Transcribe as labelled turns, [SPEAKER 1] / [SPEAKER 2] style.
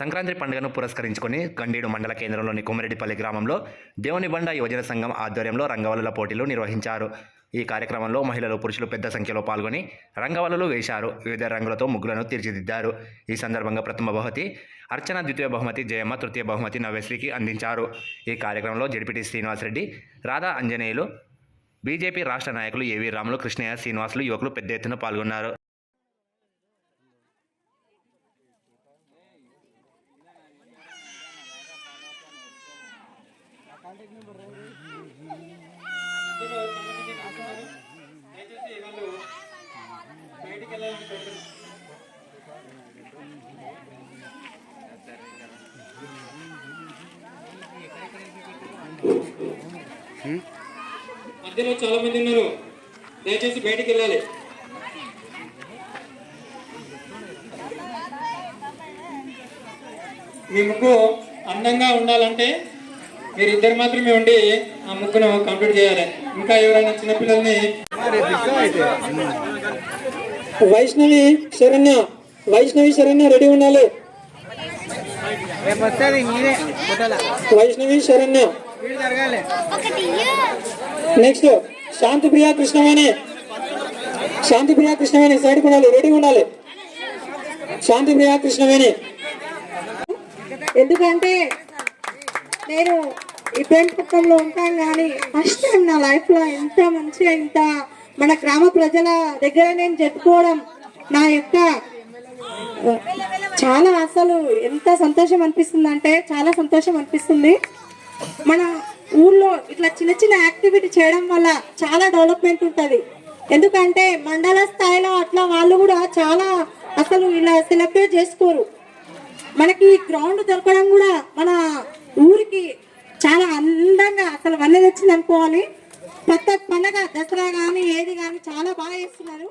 [SPEAKER 1] సంక్రాంతి పండుగను పురస్కరించుకొని గండీడు మండల కేంద్రంలోని కుమ్మరెడ్డిపల్లి గ్రామంలో దేవుని బండ యువజన సంఘం ఆధ్వర్యంలో రంగవల్లుల పోటీలు నిర్వహించారు. ఈ కార్యక్రమంలో మహిళలు పురుషులు పెద్ద సంఖ్యలో పాల్గొని రంగవల్లులు వేశారు. వివిధ రంగులతో ముగ్గులను తీర్చిదిద్దారు. ఈ సందర్భంగా ప్రథమ బహుమతి అర్చన ద్వితీయ బహుమతి జయమ్మ తృతీయ బహుమతి నవ్యశ్రీకి అందించారు. ఈ కార్యక్రమంలో జడిపిటి శ్రీనివాసరెడ్డి రాధా అంజనేయులు బీజేపీ రాష్ట్ర నాయకులు ఏవి రాములు కృష్ణయ్య శ్రీనివాసులు యువకులు పెద్ద ఎత్తున పాల్గొన్నారు.
[SPEAKER 2] మధ్యలో చాలా మంది ఉన్నారు. దయచేసి బయటికి వెళ్ళాలి. మీ ముగ్గు అందంగా ఉండాలంటే మీరు ఇద్దరు మాత్రమే ఉండి ఆ ముగ్గును కంప్లీట్ చేయాలి. ఇంకా ఎవరైనా చిన్నపిల్లల్ని వైష్ణవి శరణ్య వైష్ణవి శరణ్య రెడీ ఉండాలి. వైష్ణవి శరణ్య. నెక్స్ట్ శాంతి ప్రియా కృష్ణవేణి. శాంతి ప్రియా కృష్ణవేణి సైడ్ ఉండాలి రెడీ ఉండాలి. శాంతి ప్రియా కృష్ణవేణి.
[SPEAKER 3] ఎందుకంటే నేను ఈవెంట్ పక్కంలో ఉంటాను కానీ ఫస్ట్ టైం నా లైఫ్లో ఇంత మంచిగా ఇంత మన గ్రామ ప్రజల దగ్గర నేను చెప్పుకోవడం నా యొక్క చాలా అసలు ఎంత సంతోషం అనిపిస్తుంది అంటే చాలా సంతోషం అనిపిస్తుంది. మన ఊళ్ళో ఇట్లా చిన్న చిన్న యాక్టివిటీ చేయడం వల్ల చాలా డెవలప్మెంట్ ఉంటుంది. ఎందుకంటే మండల స్థాయిలో అట్లా వాళ్ళు కూడా చాలా అసలు ఇలా సెలబ్రేట్ చేసుకోరు. మనకి గ్రౌండ్ దొరకడం కూడా మన అసలు వన్నె వచ్చింది అనుకోవాలి. కొత్త పండగ దసరా కానీ ఏది కానీ చాలా బాగా చేస్తున్నారు.